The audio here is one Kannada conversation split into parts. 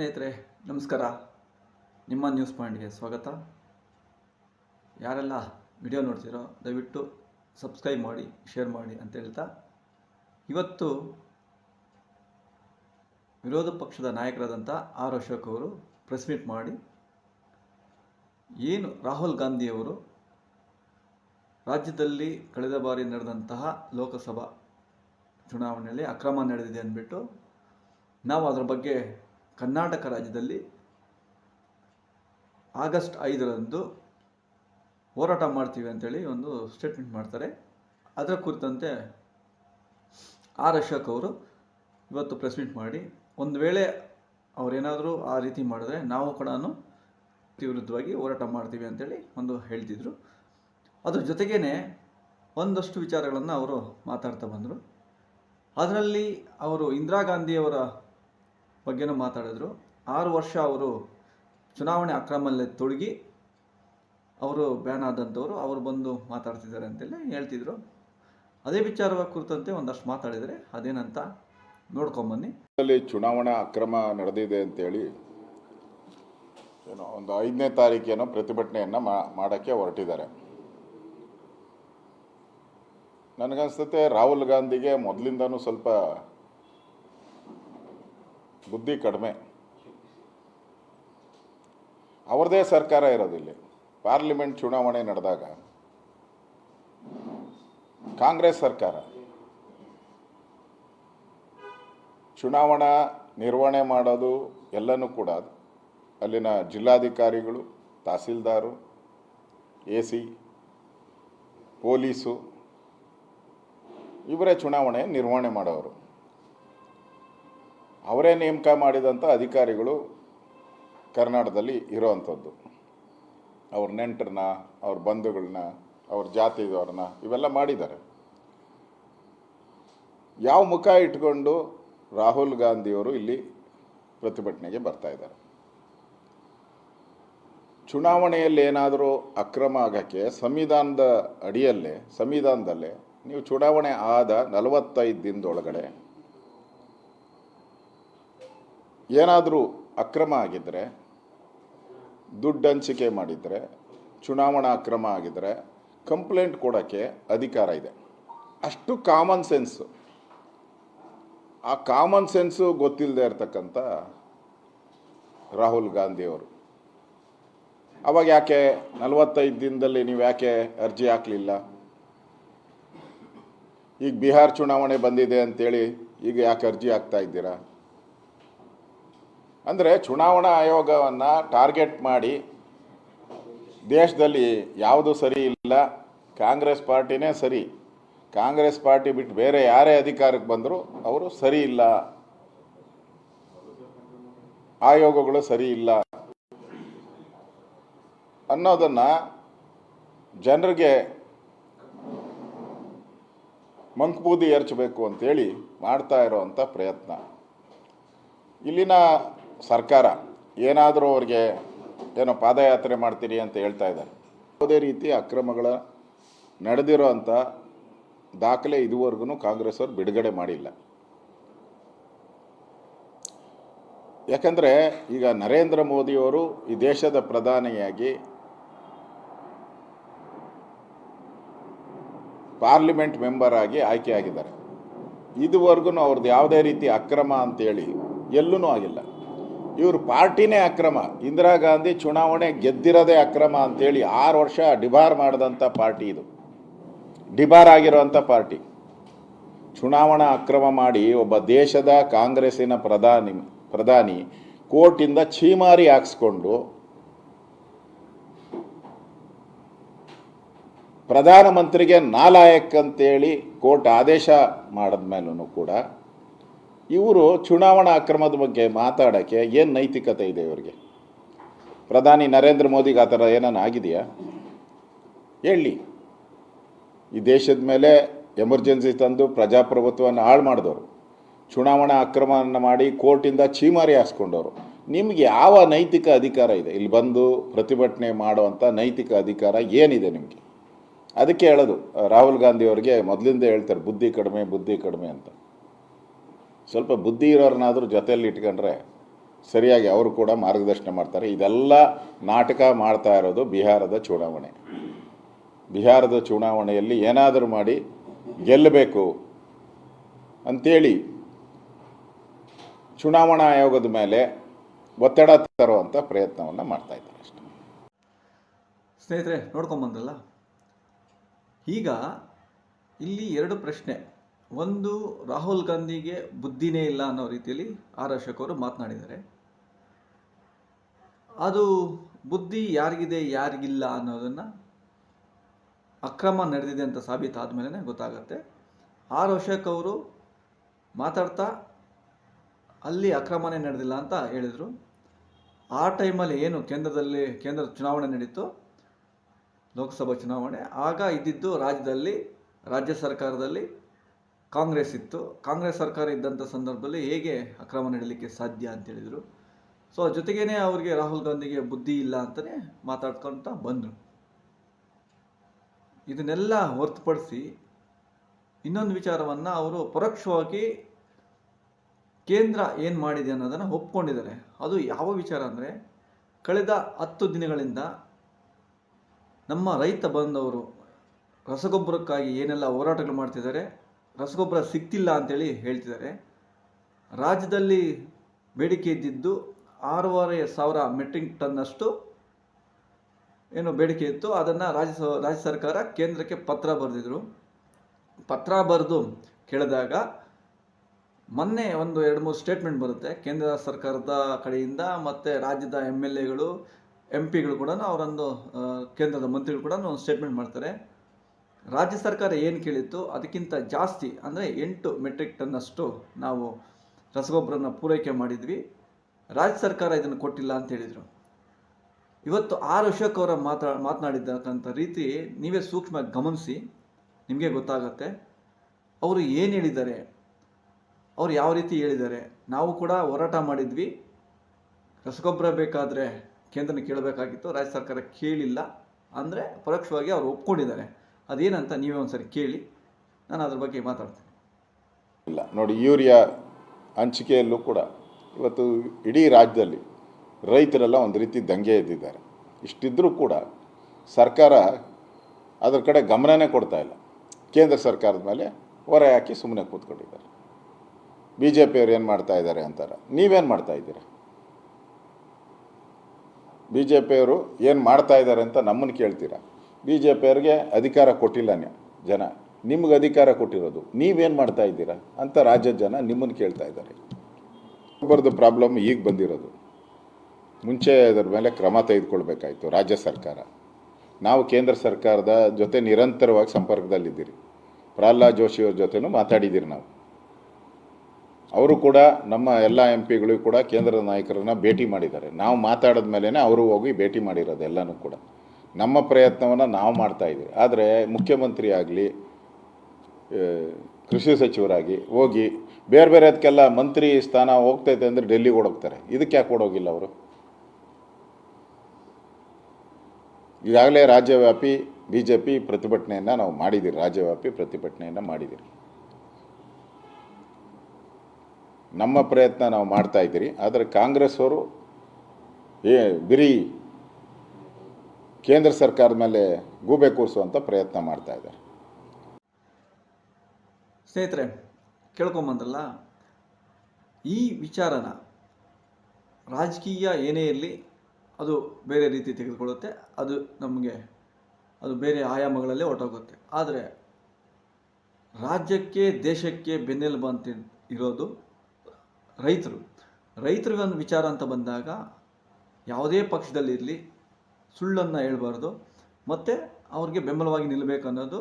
ಸ್ನೇಹಿತರೆ, ನಮಸ್ಕಾರ. ನಿಮ್ಮ ನ್ಯೂಸ್ ಪಾಯಿಂಟ್ಗೆ ಸ್ವಾಗತ. ಯಾರೆಲ್ಲ ವಿಡಿಯೋ ನೋಡ್ತೀರೋ, ದಯವಿಟ್ಟು ಸಬ್ಸ್ಕ್ರೈಬ್ ಮಾಡಿ ಶೇರ್ ಮಾಡಿ ಅಂತ ಹೇಳ್ತಾ, ಇವತ್ತು ವಿರೋಧ ಪಕ್ಷದ ನಾಯಕರಾದಂಥ ಆರ್ ಅಶೋಕ್ ಅವರು ಪ್ರೆಸ್ ಮೀಟ್ ಮಾಡಿ, ಏನು ರಾಹುಲ್ ಗಾಂಧಿಯವರು ರಾಜ್ಯದಲ್ಲಿ ಕಳೆದ ಬಾರಿ ನಡೆದಂತಹ ಲೋಕಸಭಾ ಚುನಾವಣೆಯಲ್ಲಿ ಅಕ್ರಮ ನಡೆದಿದೆ ಅಂದ್ಬಿಟ್ಟು, ನಾವು ಅದರ ಬಗ್ಗೆ ಕರ್ನಾಟಕ ರಾಜ್ಯದಲ್ಲಿ ಆಗಸ್ಟ್ ಐದರಂದು ಹೋರಾಟ ಮಾಡ್ತೀವಿ ಅಂತೇಳಿ ಒಂದು ಸ್ಟೇಟ್ಮೆಂಟ್ ಮಾಡ್ತಾರೆ. ಅದರ ಕುರಿತಂತೆ ಆರ್ ಅಶೋಕ್ ಅವರು ಇವತ್ತು ಪ್ರೆಸ್ ಮೀಟ್ ಮಾಡಿ ಒಂದು ವೇಳೆ ಅವರೇನಾದರೂ ಆ ರೀತಿ ಮಾಡಿದ್ರೆ ನಾವು ಕೂಡ ವಿರುದ್ಧವಾಗಿ ಹೋರಾಟ ಮಾಡ್ತೀವಿ ಅಂತೇಳಿ ಒಂದು ಹೇಳ್ತಿದ್ರು. ಅದ್ರ ಜೊತೆಗೇ ಒಂದಷ್ಟು ವಿಚಾರಗಳನ್ನು ಅವರು ಮಾತಾಡ್ತಾ ಬಂದರು. ಅದರಲ್ಲಿ ಅವರು ಇಂದಿರಾ ಗಾಂಧಿಯವರ ಬಗ್ಗೆನೂ ಮಾತಾಡಿದ್ರು. ಆರು ವರ್ಷ ಅವರು ಚುನಾವಣೆ ಅಕ್ರಮದಲ್ಲಿ ತೊಡಗಿ ಅವರು ಬ್ಯಾನ್ ಆದಂಥವ್ರು, ಅವರು ಬಂದು ಮಾತಾಡ್ತಿದ್ದಾರೆ ಅಂತೆಲ್ಲ ಹೇಳ್ತಿದ್ರು. ಅದೇ ವಿಚಾರವ ಕುರಿತಂತೆ ಒಂದಷ್ಟು ಮಾತಾಡಿದರೆ ಅದೇನಂತ ನೋಡ್ಕೊಂಬನ್ನಿ. ಅಲ್ಲಿ ಚುನಾವಣಾ ಅಕ್ರಮ ನಡೆದಿದೆ ಅಂತೇಳಿ ಏನೋ ಒಂದು ಐದನೇ ತಾರೀಕೇನೋ ಪ್ರತಿಭಟನೆಯನ್ನು ಮಾಡೋಕ್ಕೆ ಹೊರಟಿದ್ದಾರೆ. ನನಗನ್ಸುತ್ತೆ ರಾಹುಲ್ ಗಾಂಧಿಗೆ ಮೊದಲಿಂದನೂ ಸ್ವಲ್ಪ ಬುದ್ಧಿ ಕಡಿಮೆ. ಅವರದೇ ಸರ್ಕಾರ ಇರೋದಿಲ್ಲಿ. ಪಾರ್ಲಿಮೆಂಟ್ ಚುನಾವಣೆ ನಡೆದಾಗ. ಕಾಂಗ್ರೆಸ್ ಸರ್ಕಾರ. ಚುನಾವಣಾ ನಿರ್ವಹಣೆ ಮಾಡೋದು ಎಲ್ಲನೂ ಕೂಡ ಅಲ್ಲಿನ ಜಿಲ್ಲಾಧಿಕಾರಿಗಳು, ತಹಸೀಲ್ದಾರು ಎ ಸಿ ಪೊಲೀಸು, ಇವರೇ ಚುನಾವಣೆ ನಿರ್ವಹಣೆ ಮಾಡೋರು. ಅವರೇ ನೇಮಕ ಮಾಡಿದಂಥ ಅಧಿಕಾರಿಗಳು ಕರ್ನಾಟಕದಲ್ಲಿ ಇರೋವಂಥದ್ದು. ಅವ್ರ ನೆಂಟರನ್ನ, ಅವ್ರ ಬಂಧುಗಳನ್ನ, ಅವ್ರ ಜಾತಿದವ್ರನ್ನ ಇವೆಲ್ಲ ಮಾಡಿದ್ದಾರೆ. ಯಾವ ಮುಖ ಇಟ್ಕೊಂಡು ರಾಹುಲ್ ಗಾಂಧಿಯವರು ಇಲ್ಲಿ ಪ್ರತಿಭಟನೆಗೆ ಬರ್ತಾ ಇದ್ದಾರೆ. ಚುನಾವಣೆಯಲ್ಲಿ ಏನಾದರೂ ಅಕ್ರಮ ಆಗೋಕ್ಕೆ ಸಂವಿಧಾನದ ಅಡಿಯಲ್ಲೇ, ಸಂವಿಧಾನದಲ್ಲೇ ನೀವು ಚುನಾವಣೆ ಆದ ನಲವತ್ತೈದು ದಿನದೊಳಗಡೆ ಏನಾದರೂ ಅಕ್ರಮ ಆಗಿದ್ದರೆ ದುಡ್ಡು ಹಂಚಿಕೆ ಮಾಡಿದರೆ, ಚುನಾವಣಾ ಅಕ್ರಮ ಆಗಿದ್ದರೆ ಕಂಪ್ಲೇಂಟ್ ಕೊಡೋಕ್ಕೆ ಅಧಿಕಾರ ಇದೆ. ಅಷ್ಟು ಕಾಮನ್ ಸೆನ್ಸು ಆ ಕಾಮನ್ ಸೆನ್ಸು ಗೊತ್ತಿಲ್ಲದೆ ಇರ್ತಕ್ಕಂಥ ರಾಹುಲ್ ಗಾಂಧಿಯವರು ಅವಾಗ ಯಾಕೆ ನಲವತ್ತೈದು ದಿನದಲ್ಲಿ ನೀವು ಯಾಕೆ ಅರ್ಜಿ ಹಾಕಲಿಲ್ಲ? ಈಗ ಬಿಹಾರ್ ಚುನಾವಣೆ ಬಂದಿದೆ ಅಂತೇಳಿ ಈಗ ಯಾಕೆ ಅರ್ಜಿ ಹಾಕ್ತಾ ಇದ್ದೀರಾ? ಅಂದರೆ ಚುನಾವಣಾ ಆಯೋಗವನ್ನು ಟಾರ್ಗೆಟ್ ಮಾಡಿ ದೇಶದಲ್ಲಿ ಯಾವುದು ಸರಿ ಇಲ್ಲ, ಕಾಂಗ್ರೆಸ್ ಪಾರ್ಟಿನೇ ಸರಿ, ಕಾಂಗ್ರೆಸ್ ಪಾರ್ಟಿ ಬಿಟ್ಟು ಬೇರೆ ಯಾರೇ ಅಧಿಕಾರಕ್ಕೆ ಬಂದರೂ ಅವರು ಸರಿ ಇಲ್ಲ, ಆಯೋಗಗಳು ಸರಿ ಇಲ್ಲ ಅನ್ನೋದನ್ನು ಜನರಿಗೆ ಮಂಕ್ಬೂದಿ ಎರಚಬೇಕು ಅಂತೇಳಿ ಮಾಡ್ತಾ ಇರೋವಂಥ ಪ್ರಯತ್ನ. ಇಲ್ಲಿನ ಸರ್ಕಾರ ಏನಾದರೂ ಅವ್ರಿಗೆ ಏನೋ ಪಾದಯಾತ್ರೆ ಮಾಡ್ತೀರಿ ಅಂತ ಹೇಳ್ತಾ ಇದ್ದಾರೆ. ಯಾವುದೇ ರೀತಿ ಅಕ್ರಮಗಳ ನಡೆದಿರೋ ಅಂಥ ದಾಖಲೆ ಇದುವರೆಗೂ ಕಾಂಗ್ರೆಸ್ ಅವರು ಬಿಡುಗಡೆ ಮಾಡಿಲ್ಲ. ಯಾಕಂದರೆ ಈಗ ನರೇಂದ್ರ ಮೋದಿಯವರು ಈ ದೇಶದ ಪ್ರಧಾನಿಯಾಗಿ ಪಾರ್ಲಿಮೆಂಟ್ ಮೆಂಬರ್ ಆಗಿ ಆಯ್ಕೆಯಾಗಿದ್ದಾರೆ ಇದುವರೆಗೂ ಅವ್ರದ್ದು ಯಾವುದೇ ರೀತಿ ಅಕ್ರಮ ಅಂತೇಳಿ ಎಲ್ಲೂ ಆಗಿಲ್ಲ. ಇವ್ರ ಪಾರ್ಟಿನೇ ಅಕ್ರಮ. ಇಂದಿರಾ ಗಾಂಧಿ ಚುನಾವಣೆ ಗೆದ್ದಿರೋದೇ ಅಕ್ರಮ ಅಂತೇಳಿ ಆರು ವರ್ಷ ಡಿಬಾರ್ ಮಾಡಿದಂಥ ಪಾರ್ಟಿ ಇದು. ಡಿಬಾರ್ ಆಗಿರೋಂಥ ಪಾರ್ಟಿ. ಚುನಾವಣಾ ಅಕ್ರಮ ಮಾಡಿ ಒಬ್ಬ ದೇಶದ ಕಾಂಗ್ರೆಸ್ಸಿನ ಪ್ರಧಾನಿ ಪ್ರಧಾನಿ ಕೋರ್ಟಿಂದ ಛೀಮಾರಿ ಹಾಕ್ಸ್ಕೊಂಡು ಪ್ರಧಾನಮಂತ್ರಿಗೆ ನಾಲಾಯಕ್ ಅಂತೇಳಿ ಕೋರ್ಟ್ ಆದೇಶ ಮಾಡಿದ್ಮೇಲೂ ಕೂಡ ಇವರು ಚುನಾವಣಾ ಅಕ್ರಮದ ಬಗ್ಗೆ ಮಾತಾಡೋಕ್ಕೆ ಏನು ನೈತಿಕತೆ ಇದೆ ಇವರಿಗೆ? ಪ್ರಧಾನಿ ನರೇಂದ್ರ ಮೋದಿಗೆ ಆ ಥರ ಏನಾನ ಆಗಿದೆಯಾ? ಹೇಳಿ. ಈ ದೇಶದ ಮೇಲೆ ಎಮರ್ಜೆನ್ಸಿ ತಂದು ಪ್ರಜಾಪ್ರಭುತ್ವವನ್ನು ಹಾಳು ಮಾಡಿದವರು. ಚುನಾವಣಾ ಅಕ್ರಮವನ್ನು ಮಾಡಿ ಕೋರ್ಟಿಂದ ಚೀಮಾರಿ ಹಾಸ್ಕೊಂಡವರು. ನಿಮಗೆ ಯಾವ ನೈತಿಕ ಅಧಿಕಾರ ಇದೆ? ಇಲ್ಲಿ ಬಂದು ಪ್ರತಿಭಟನೆ ಮಾಡುವಂಥ ನೈತಿಕ ಅಧಿಕಾರ ಏನಿದೆ ನಿಮಗೆ? ಅದಕ್ಕೆ ಹೇಳೋದು. ರಾಹುಲ್ ಗಾಂಧಿ ಅವರಿಗೆ ಮೊದಲಿಂದ ಹೇಳ್ತಾರೆ, ಬುದ್ಧಿ ಕಡಿಮೆ ಬುದ್ಧಿ ಕಡಿಮೆ ಅಂತ. ಸ್ವಲ್ಪ ಬುದ್ಧಿ ಇರೋರನ್ನಾದರೂ ಜೊತೆಯಲ್ಲಿ ಇಟ್ಕೊಂಡ್ರೆ ಸರಿಯಾಗಿ ಅವರು ಕೂಡ ಮಾರ್ಗದರ್ಶನ ಮಾಡ್ತಾರೆ. ಇದೆಲ್ಲ ನಾಟಕ ಮಾಡ್ತಾ ಇರೋದು ಬಿಹಾರದ ಚುನಾವಣೆ. ಬಿಹಾರದ ಚುನಾವಣೆಯಲ್ಲಿ ಏನಾದರೂ ಮಾಡಿ ಗೆಲ್ಲಬೇಕು ಅಂತೇಳಿ ಚುನಾವಣಾ ಆಯೋಗದ ಮೇಲೆ ಒತ್ತಡ ತರುವಂಥ ಪ್ರಯತ್ನವನ್ನು ಮಾಡ್ತಾ ಇದ್ದಾರೆ ಅಷ್ಟೆ. ಸ್ನೇಹಿತರೆ ನೋಡ್ಕೊಂಬಂದಲ್ಲ ಈಗ ಇಲ್ಲಿ ಎರಡು ಪ್ರಶ್ನೆ. ಒಂದು ರಾಹುಲ್ ಗಾಂಧಿಗೆ ಬುದ್ಧಿನೇ ಇಲ್ಲ ಅನ್ನೋ ರೀತಿಯಲ್ಲಿ ಆರ್ ಅಶೋಕ್ ಅವರು ಮಾತನಾಡಿದ್ದಾರೆ. ಅದು ಬುದ್ಧಿ ಯಾರಿಗಿದೆ, ಯಾರಿಗಿಲ್ಲ ಅನ್ನೋದನ್ನು ಅಕ್ರಮ ನಡೆದಿದೆ ಅಂತ ಸಾಬೀತಾದ ಮೇಲೆ ಗೊತ್ತಾಗತ್ತೆ. ಆರ್ ಅಶೋಕ್ ಅವರು ಮಾತಾಡ್ತಾ ಅಲ್ಲಿ ಅಕ್ರಮನೇ ನಡೆದಿಲ್ಲ ಅಂತ ಹೇಳಿದರು. ಆ ಟೈಮಲ್ಲಿ ಏನು ಕೇಂದ್ರದಲ್ಲಿ, ಕೇಂದ್ರ ಚುನಾವಣೆ ನಡೀತು, ಲೋಕಸಭಾ ಚುನಾವಣೆ, ಆಗ ಇದ್ದಿದ್ದು ರಾಜ್ಯದಲ್ಲಿ, ರಾಜ್ಯ ಸರ್ಕಾರದಲ್ಲಿ ಕಾಂಗ್ರೆಸ್ ಇತ್ತು. ಕಾಂಗ್ರೆಸ್ ಸರ್ಕಾರ ಇದ್ದಂಥ ಸಂದರ್ಭದಲ್ಲಿ ಹೇಗೆ ಅಕ್ರಮ ನಡೀಲಿಕ್ಕೆ ಸಾಧ್ಯ ಅಂತ ಹೇಳಿದರು. ಸೊ ಜೊತೆಗೇನೆ ಅವ್ರಿಗೆ ರಾಹುಲ್ ಗಾಂಧಿಗೆ ಬುದ್ಧಿ ಇಲ್ಲ ಅಂತಲೇ ಮಾತಾಡ್ಕೊಳ್ತಾ ಬಂದರು. ಇದನ್ನೆಲ್ಲ ಹೊರತುಪಡಿಸಿ ಇನ್ನೊಂದು ವಿಚಾರವನ್ನು ಅವರು ಪರೋಕ್ಷವಾಗಿ ಕೇಂದ್ರ ಏನು ಮಾಡಿದೆ ಅನ್ನೋದನ್ನು ಒಪ್ಕೊಂಡಿದ್ದಾರೆ. ಅದು ಯಾವ ವಿಚಾರ ಅಂದರೆ, ಕಳೆದ ಹತ್ತು ದಿನಗಳಿಂದ ನಮ್ಮ ರೈತ ಬಂದವರು ರಸಗೊಬ್ಬರಕ್ಕಾಗಿ ಏನೆಲ್ಲ ಹೋರಾಟಗಳು ಮಾಡ್ತಿದ್ದಾರೆ ರಸಗೊಬ್ಬರ ಸಿಗ್ತಿಲ್ಲ ಅಂತೇಳಿ ಹೇಳ್ತಿದ್ದಾರೆ. ರಾಜ್ಯದಲ್ಲಿ ಬೇಡಿಕೆ ಇದ್ದಿದ್ದು ಆರೂವರೆ ಸಾವಿರ ಮೆಟ್ರಿಕ್ ಟನ್ನಷ್ಟು ಏನು ಬೇಡಿಕೆ ಇತ್ತು. ಅದನ್ನು ರಾಜ್ಯ ರಾಜ್ಯ ಸರ್ಕಾರ ಕೇಂದ್ರಕ್ಕೆ ಪತ್ರ ಬರೆದಿದ್ರು. ಪತ್ರ ಬರೆದು ಕೇಳಿದಾಗ ಮೊನ್ನೆ ಒಂದು ಎರಡು ಮೂರು ಸ್ಟೇಟ್ಮೆಂಟ್ ಬರುತ್ತೆ. ಕೇಂದ್ರ ಸರ್ಕಾರದ ಕಡೆಯಿಂದ ಮತ್ತು ರಾಜ್ಯದ ಎಂ ಎಲ್ ಎಗಳು ಎಂ ಪಿಗಳು ಕೂಡ ಅವರೊಂದು ಕೇಂದ್ರದ ಮಂತ್ರಿಗಳು ಕೂಡ ಒಂದು ಸ್ಟೇಟ್ಮೆಂಟ್ ಮಾಡ್ತಾರೆ. ರಾಜ್ಯ ಸರ್ಕಾರ ಏನು ಕೇಳಿತ್ತು? ಅದಕ್ಕಿಂತ ಜಾಸ್ತಿ ಅಂದರೆ ಎಂಟು ಮೆಟ್ರಿಕ್ ಟನ್ನಷ್ಟು ನಾವು ರಸಗೊಬ್ಬರನ ಪೂರೈಕೆ ಮಾಡಿದ್ವಿ. ರಾಜ್ಯ ಸರ್ಕಾರ ಇದನ್ನು ಕೊಟ್ಟಿಲ್ಲ ಅಂತ ಹೇಳಿದರು. ಇವತ್ತು ಆರು ಅಶೋಕ್ ಅವರ ಮಾತಾ ಮಾತನಾಡಿದ್ದಕ್ಕಂಥ ರೀತಿ ನೀವೇ ಸೂಕ್ಷ್ಮ ಗಮನಿಸಿ, ನಿಮಗೆ ಗೊತ್ತಾಗತ್ತೆ. ಅವರು ಏನು ಹೇಳಿದ್ದಾರೆ? ಅವರು ಯಾವ ರೀತಿ ಹೇಳಿದ್ದಾರೆ? ನಾವು ಕೂಡ ಹೋರಾಟ ಮಾಡಿದ್ವಿ. ರಸಗೊಬ್ಬರ ಬೇಕಾದರೆ ಕೇಂದ್ರನ ಕೇಳಬೇಕಾಗಿತ್ತು. ರಾಜ್ಯ ಸರ್ಕಾರ ಕೇಳಿಲ್ಲ. ಅಂದರೆ ಪರೋಕ್ಷವಾಗಿ ಅವರು ಒಪ್ಕೊಂಡಿದ್ದಾರೆ. ಅದೇನಂತ ನೀವೇ ಒಂದ್ಸರಿ ಕೇಳಿ, ನಾನು ಅದ್ರ ಬಗ್ಗೆ ಮಾತಾಡ್ತೀನಿ. ಇಲ್ಲ, ನೋಡಿ, ಯೂರಿಯಾ ಹಂಚಿಕೆಯಲ್ಲೂ ಕೂಡ ಇವತ್ತು ಇಡೀ ರಾಜ್ಯದಲ್ಲಿ ರೈತರೆಲ್ಲ ಒಂದು ರೀತಿ ದಂಗೆ ಎದ್ದಿದ್ದಾರೆ. ಇಷ್ಟಿದ್ರೂ ಕೂಡ ಸರ್ಕಾರ ಅದರ ಕಡೆ ಗಮನನೇ ಕೊಡ್ತಾ ಇಲ್ಲ. ಕೇಂದ್ರ ಸರ್ಕಾರದ ಮೇಲೆ ಹೊರೆ ಹಾಕಿ ಸುಮ್ಮನೆ ಕೂತ್ಕೊಂಡಿದ್ದಾರೆ. ಬಿ ಜೆ ಪಿಯವ್ರು ಏನು ಮಾಡ್ತಾ ಇದ್ದಾರೆ ಅಂತಾರೆ. ನೀವೇನು ಮಾಡ್ತಾ ಇದ್ದೀರಾ? ಬಿ ಜೆ ಪಿಯವರು ಏನು ಮಾಡ್ತಾ ಇದ್ದಾರೆ ಅಂತ ನಮ್ಮನ್ನು ಕೇಳ್ತೀರಾ? ಬಿ ಜೆ ಪಿಯವ್ರಿಗೆ ಅಧಿಕಾರ ಕೊಟ್ಟಿಲ್ಲ ಜನ. ನಿಮ್ಗೆ ಅಧಿಕಾರ ಕೊಟ್ಟಿರೋದು. ನೀವೇನು ಮಾಡ್ತಾ ಇದ್ದೀರಾ? ಅಂತ ರಾಜ್ಯದ ಜನ ನಿಮ್ಮನ್ನು ಕೇಳ್ತಾ ಇದ್ದಾರೆ. ಒಬ್ಬರದ್ದು ಪ್ರಾಬ್ಲಮ್ ಈಗ ಬಂದಿರೋದು. ಮುಂಚೆ ಅದರ ಮೇಲೆ ಕ್ರಮ ತೆಗೆದುಕೊಳ್ಬೇಕಾಯಿತು ರಾಜ್ಯ ಸರ್ಕಾರ. ನಾವು ಕೇಂದ್ರ ಸರ್ಕಾರದ ಜೊತೆ ನಿರಂತರವಾಗಿ ಸಂಪರ್ಕದಲ್ಲಿದ್ದೀರಿ. ಪ್ರಹ್ಲಾದ್ ಜೋಶಿಯವ್ರ ಜೊತೆನೂ ಮಾತಾಡಿದ್ದೀರಿ ನಾವು. ಅವರು ಕೂಡ ನಮ್ಮ ಎಲ್ಲ ಎಂ ಪಿಗಳು ಕೂಡ ಕೇಂದ್ರದ ನಾಯಕರನ್ನ ಭೇಟಿ ಮಾಡಿದ್ದಾರೆ. ನಾವು ಮಾತಾಡಿದ ಮೇಲೇ ಅವರು ಹೋಗಿ ಭೇಟಿ ಮಾಡಿರೋದು ಎಲ್ಲನೂ ಕೂಡ. ನಮ್ಮ ಪ್ರಯತ್ನವನ್ನು ನಾವು ಮಾಡ್ತಾ ಇದ್ದೀವಿ ಆದರೆ ಮುಖ್ಯಮಂತ್ರಿ ಆಗಲಿ ಕೃಷಿ ಸಚಿವರಾಗಿ ಹೋಗಿ ಬೇರೆ ಬೇರೆ ಅದಕ್ಕೆಲ್ಲ ಮಂತ್ರಿ ಸ್ಥಾನ ಹೋಗ್ತೈತೆ ಅಂದರೆ ಡೆಲ್ಲಿಗೆ ಓಡೋಗ್ತಾರೆ. ಇದಕ್ಕೆ ಯಾಕೆ ಓಡೋಗಿಲ್ಲ ಅವರು? ಈಗಾಗಲೇ ರಾಜ್ಯವ್ಯಾಪಿ ಬಿ ಜೆ ಪಿ ಪ್ರತಿಭಟನೆಯನ್ನು ನಾವು ಮಾಡಿದ್ದೀರಿ. ರಾಜ್ಯವ್ಯಾಪಿ ಪ್ರತಿಭಟನೆಯನ್ನು ಮಾಡಿದ್ದೀರಿ. ನಮ್ಮ ಪ್ರಯತ್ನ ನಾವು ಮಾಡ್ತಾ ಇದ್ದೀರಿ. ಆದರೆ ಕಾಂಗ್ರೆಸ್ ಅವರು ಏ, ಬಿರಿ ಕೇಂದ್ರ ಸರ್ಕಾರದ ಮೇಲೆ ಗೂಬೆ ಕೂರಿಸುವಂಥ ಪ್ರಯತ್ನ ಮಾಡ್ತಾ ಇದ್ದಾರೆ. ಸ್ನೇಹಿತರೆ, ಕೇಳ್ಕೊಂಬಂದ್ರಲ್ಲ, ಈ ವಿಚಾರನ ರಾಜಕೀಯ ಏನೇ ಇರಲಿ ಅದು ಬೇರೆ ರೀತಿ ತೆಗೆದುಕೊಳ್ಳುತ್ತೆ, ಅದು ನಮಗೆ, ಅದು ಬೇರೆ ಆಯಾಮಗಳಲ್ಲೇ ಹೊರಟೋಗುತ್ತೆ. ಆದರೆ ರಾಜ್ಯಕ್ಕೆ, ದೇಶಕ್ಕೆ ಬೆನ್ನೆಲುಬು ಅಂತ ಇರೋದು ರೈತರು. ರೈತರಿಗೊಂದು ವಿಚಾರ ಅಂತ ಬಂದಾಗ ಯಾವುದೇ ಪಕ್ಷದಲ್ಲಿರಲಿ ಸುಳ್ಳನ್ನು ಹೇಳಬಾರ್ದು. ಮತ್ತು ಅವ್ರಿಗೆ ಬೆಂಬಲವಾಗಿ ನಿಲ್ಲಬೇಕು ಅನ್ನೋದು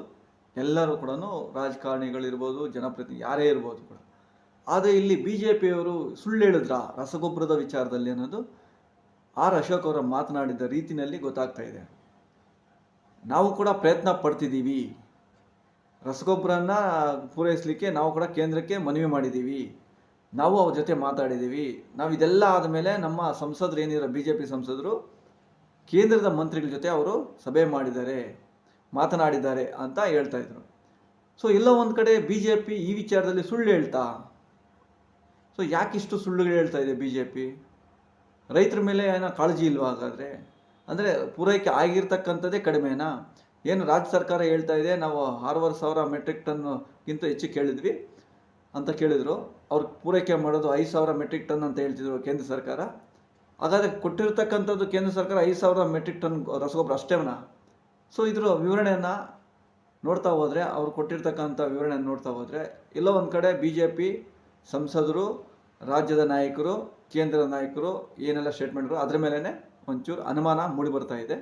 ಎಲ್ಲರೂ ಕೂಡ ರಾಜಕಾರಣಿಗಳಿರ್ಬೋದು ಜನಪ್ರತಿನಿಧಿ ಯಾರೇ ಇರ್ಬೋದು ಕೂಡ. ಆದರೆ ಇಲ್ಲಿ ಬಿ ಜೆ ಪಿಯವರು ಸುಳ್ಳು ಹೇಳಿದ್ರ? ರಸಗೊಬ್ಬರದ ವಿಚಾರದಲ್ಲಿ ಅನ್ನೋದು ಆರ್ ಅಶೋಕ್ ಅವರ ಮಾತನಾಡಿದ ರೀತಿಯಲ್ಲಿ ಗೊತ್ತಾಗ್ತಾ ಇದೆ. ನಾವು ಕೂಡ ಪ್ರಯತ್ನ ಪಡ್ತಿದ್ದೀವಿ. ರಸಗೊಬ್ಬರನ್ನ ಪೂರೈಸಲಿಕ್ಕೆ ನಾವು ಕೂಡ ಕೇಂದ್ರಕ್ಕೆ ಮನವಿ ಮಾಡಿದ್ದೀವಿ. ನಾವು ಅವ್ರ ಜೊತೆ ಮಾತಾಡಿದ್ದೀವಿ. ನಾವು ಇದೆಲ್ಲ ಆದಮೇಲೆ ನಮ್ಮ ಸಂಸದರು ಏನಿರೋ ಬಿ ಜೆ ಪಿ ಸಂಸದರು ಕೇಂದ್ರದ ಮಂತ್ರಿಗಳ ಜೊತೆ ಅವರು ಸಭೆ ಮಾಡಿದ್ದಾರೆ, ಮಾತನಾಡಿದ್ದಾರೆ ಅಂತ ಹೇಳ್ತಾ ಇದ್ರು. ಸೊ ಎಲ್ಲ ಒಂದು ಕಡೆ ಬಿ ಜೆ ಪಿ ಈ ವಿಚಾರದಲ್ಲಿ ಸುಳ್ಳು ಹೇಳ್ತಾ? ಸೊ ಯಾಕಿಷ್ಟು ಸುಳ್ಳುಗಳು ಹೇಳ್ತಾ ಇದೆ ಬಿ ಜೆ ಪಿ ರೈತರ ಮೇಲೆ ಏನೋ ಕಾಳಜಿ ಇಲ್ವಾ ಹಾಗಾದರೆ? ಅಂದರೆ ಪೂರೈಕೆ ಆಗಿರ್ತಕ್ಕಂಥದ್ದೇ ಕಡಿಮೆನಾ? ಏನು ರಾಜ್ಯ ಸರ್ಕಾರ ಹೇಳ್ತಾ ಇದೆ, ನಾವು ಆರೂವರೆ ಸಾವಿರ ಮೆಟ್ರಿಕ್ ಟನ್ಗಿಂತ ಹೆಚ್ಚು ಕೇಳಿದ್ವಿ ಅಂತ ಕೇಳಿದರು. ಅವ್ರು ಪೂರೈಕೆ ಮಾಡೋದು ಐದು ಸಾವಿರ ಮೆಟ್ರಿಕ್ ಟನ್ ಅಂತ ಹೇಳ್ತಿದ್ರು ಕೇಂದ್ರ ಸರ್ಕಾರ. ಹಾಗಾದರೆ ಕೊಟ್ಟಿರ್ತಕ್ಕಂಥದ್ದು ಕೇಂದ್ರ ಸರ್ಕಾರ ಐದು ಸಾವಿರ ಮೆಟ್ರಿಕ್ ಟನ್ ರಸಗೊಬ್ಬರ ಅಷ್ಟೇವನ ಸೊ ಇದ್ರ ವಿವರಣೆಯನ್ನು ನೋಡ್ತಾ ಹೋದರೆ, ಅವ್ರು ಕೊಟ್ಟಿರ್ತಕ್ಕಂಥ ವಿವರಣೆಯನ್ನು ನೋಡ್ತಾ ಹೋದರೆ, ಎಲ್ಲೋ ಒಂದು ಕಡೆ ಬಿ ಜೆ ಪಿ ಸಂಸದರು, ರಾಜ್ಯದ ನಾಯಕರು, ಕೇಂದ್ರದ ನಾಯಕರು ಏನೆಲ್ಲ ಸ್ಟೇಟ್ಮೆಂಟ್ಗಳು ಅದರ ಮೇಲೇ ಒಂಚೂರು ಅನುಮಾನ ಮೂಡಿಬರ್ತಾ ಇದೆ.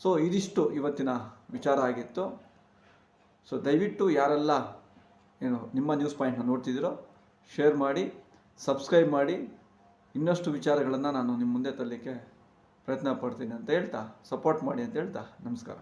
ಸೊ ಇದಿಷ್ಟು ಇವತ್ತಿನ ವಿಚಾರ ಆಗಿತ್ತು. ಸೊ ದಯವಿಟ್ಟು ಯಾರೆಲ್ಲ ಏನು ನಿಮ್ಮ ನ್ಯೂಸ್ ಪಾಯಿಂಟ್ನ ನೋಡ್ತಿದ್ದೀರೋ ಶೇರ್ ಮಾಡಿ ಸಬ್ಸ್ಕ್ರೈಬ್ ಮಾಡಿ. ಇನ್ನಷ್ಟು ವಿಚಾರಗಳನ್ನು ನಾನು ನಿಮ್ಮ ಮುಂದೆ ತರಲಿಕ್ಕೆ ಪ್ರಯತ್ನ ಪಡ್ತೀನಿ ಅಂತ ಹೇಳ್ತಾ ಸಪೋರ್ಟ್ ಮಾಡಿ ಅಂತ ಹೇಳ್ತಾ, ನಮಸ್ಕಾರ.